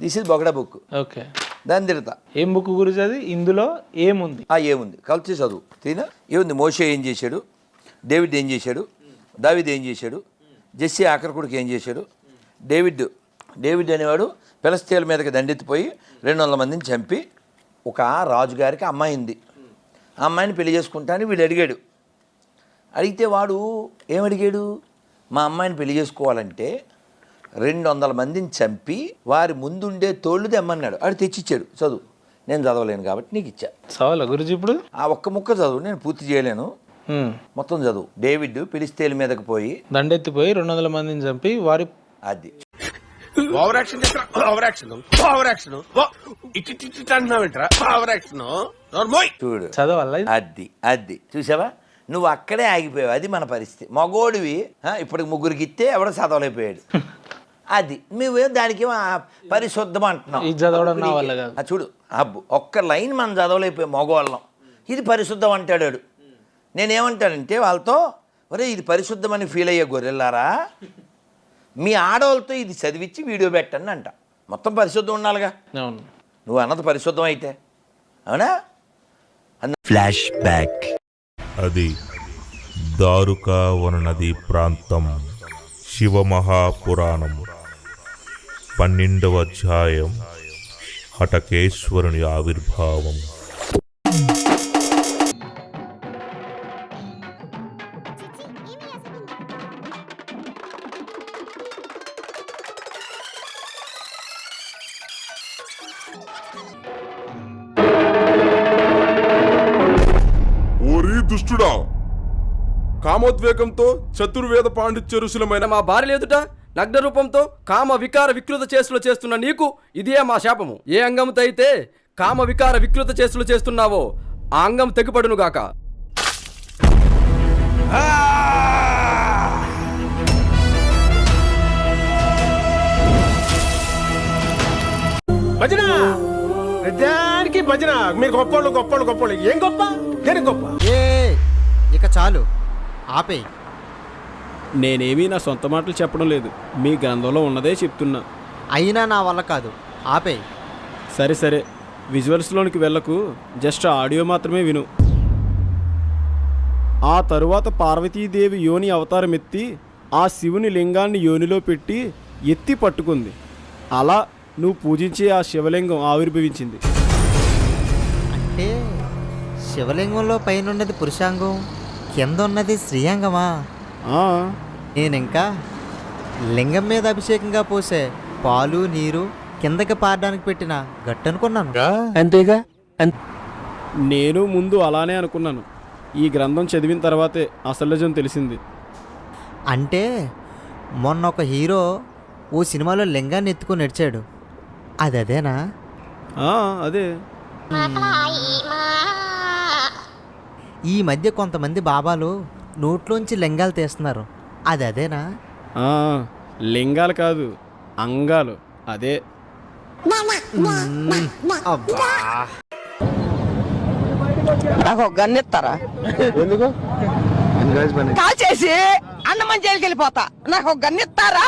This is బొగడా book okay దాన్ని తిడతా. ఏం బుక్ గురించి అది ఇందులో ఏముంది? ఆ ఏముంది? కలిసి చదువు. తినా? ఏముంది? మోషే ఏం చేశాడు? డేవిడ్ ఏం చేశాడు? దావిద్ ఏం చేశాడు? జెస్సీ ఆఖరి కొడుకు ఏం చేశాడు? డేవిడ్ డేవిడ్ అనేవాడు ఫిలస్తీన్ల మీదకి దండెత్తిపోయి రెండు వందల మందిని చంపి ఒక రాజుగారికి అమ్మాయి ఉంది ఆ అమ్మాయిని పెళ్ళి చేసుకుంటానని వీడు అడిగాడు. అడిగితే వాడు ఏమడిగాడు? మా అమ్మాయిని పెళ్ళి చేసుకోవాలంటే రెండు వందల మందిని చంపి వారి ముందుండే తోళ్ళు తెమ్మన్నాడు. ఆడు తెచ్చిచ్చాడు. చదువు. నేను చదవలేను కాబట్టి నీకు ఇచ్చా. సవాలా గురించి ఇప్పుడు? ఆ ఒక్క ముక్క చదువు. నేను పూర్తి చేయలేను. మొత్తం చదువు. డేవిడ్ పిలిస్తేల మీదకి పోయి దండెత్తిపోయి రెండు వందల మందిని చంపి వారి అది. Over action over action over action ఇటు ఇటు ఇటు అంటున్నావేంట్రా? ఓవర్ యాక్షన్ నోర్మోయ్ చూడు. చదవాలా? అది అది. చూసావా? నువ్వు అక్కడే ఆగిపోయావు. అది మన పరిస్థితి. మగోడివి ఇప్పటికి ముగ్గురికి ఇస్తే ఎవడో చదవలేకపోయాడు? అది. నువ్వేం దానికి పరిశుద్ధం అంటున్నావు? ఇది చదవడం నా వల్ల కాదు. ఆ, చూడు అబ్బు ఒక్క లైన్ మనం చదవలేకపోయాం మగవాళ్ళం. ఇది పరిశుద్ధం అంటాడు వాడు. నేనేమంటానంటే వాళ్ళతో ఒరే ఇది పరిశుద్ధమని ఫీల్ అయ్యే గొర్రెలారా మీ ఆడవాళ్ళతో ఇది చదివించి వీడియో పెట్టండి అంట. మొత్తం పరిశుద్ధం ఉండాలిగా. అవును. నువ్వు అన్నది పరిశుద్ధం అయితే. అవునా? ఫ్లాష్ బ్యాక్ అది దారుకా వననది ప్రాంతం శివమహాపురాణం పన్నెండవ అధ్యాయం. హటకేశ్వరుని ఆవిర్భావం. ఓరి దుష్టుడా కామోద్వేగంతో చతుర్వేద పాండిత్య రుసులమైన మా భార్య ఎదుట నగ్న రూపంతో కామ వికార వికృత చేసులు చేస్తున్న నీకు ఇదే మా శాపము. ఏ అంగంతో అయితే కామ వికార వికృత చేసులు చేస్తున్నావో ఆ అంగం తెగిపడును గాక. భజన! దానికి భజన. మీరు గొప్పోళ్ళు గొప్పోళ్ళు గొప్పోళ్ళు. ఏం గొప్ప? దేనికి గొప్ప? ఏ ఇక చాలు. ఆపే నేనేమీ నా సొంత మాటలు చెప్పడం లేదు. మీ గ్రంథంలో ఉన్నదే చెప్తున్నా. అయినా నా వల్ల కాదు. ఆపే. సరే సరే. విజువల్స్లోనికి వెళ్ళకు. జస్ట్ ఆడియో మాత్రమే విను. ఆ తరువాత పార్వతీదేవి యోని అవతారం ఎత్తి ఆ శివుని లింగాన్ని యోనిలో పెట్టి ఎత్తి పట్టుకుంది. అలా నువ్వు పూజించే ఆ శివలింగం ఆవిర్భవించింది. అంటే శివలింగంలో పైన ఉన్నది పురుషాంగం కింద ఉన్నది స్త్రీయాంగమా? ఆ, నేనింకా లింగం మీద అభిషేకంగా పోసే పాలు నీరు కిందకి పారడానికి పెట్టిన గట్టు అనుకున్నాను అంతేగా? నేను ముందు అలానే అనుకున్నాను. ఈ గ్రంథం చదివిన తర్వాతే అసలు నిజం తెలిసింది. అంటే మొన్న ఒక హీరో ఓ సినిమాలో లింగాన్ని ఎత్తుకొని నడిచాడు. అది అదేనా ఆ, అదే. ఈ మధ్య కొంతమంది బాబాలు నోట్లోంచి లింగాలు తీస్తున్నారు. అది అదేనా? ఆ, లింగాలు కాదు అంగాలు. అదే. అబ్బా. నాకు ఒక గన్ ఇస్తారా? ఎందుకు? కాల్ చేసి అన్నమని జైలుకి వెళ్ళిపోతా నాకు ఒక గన్ ఇస్తారా?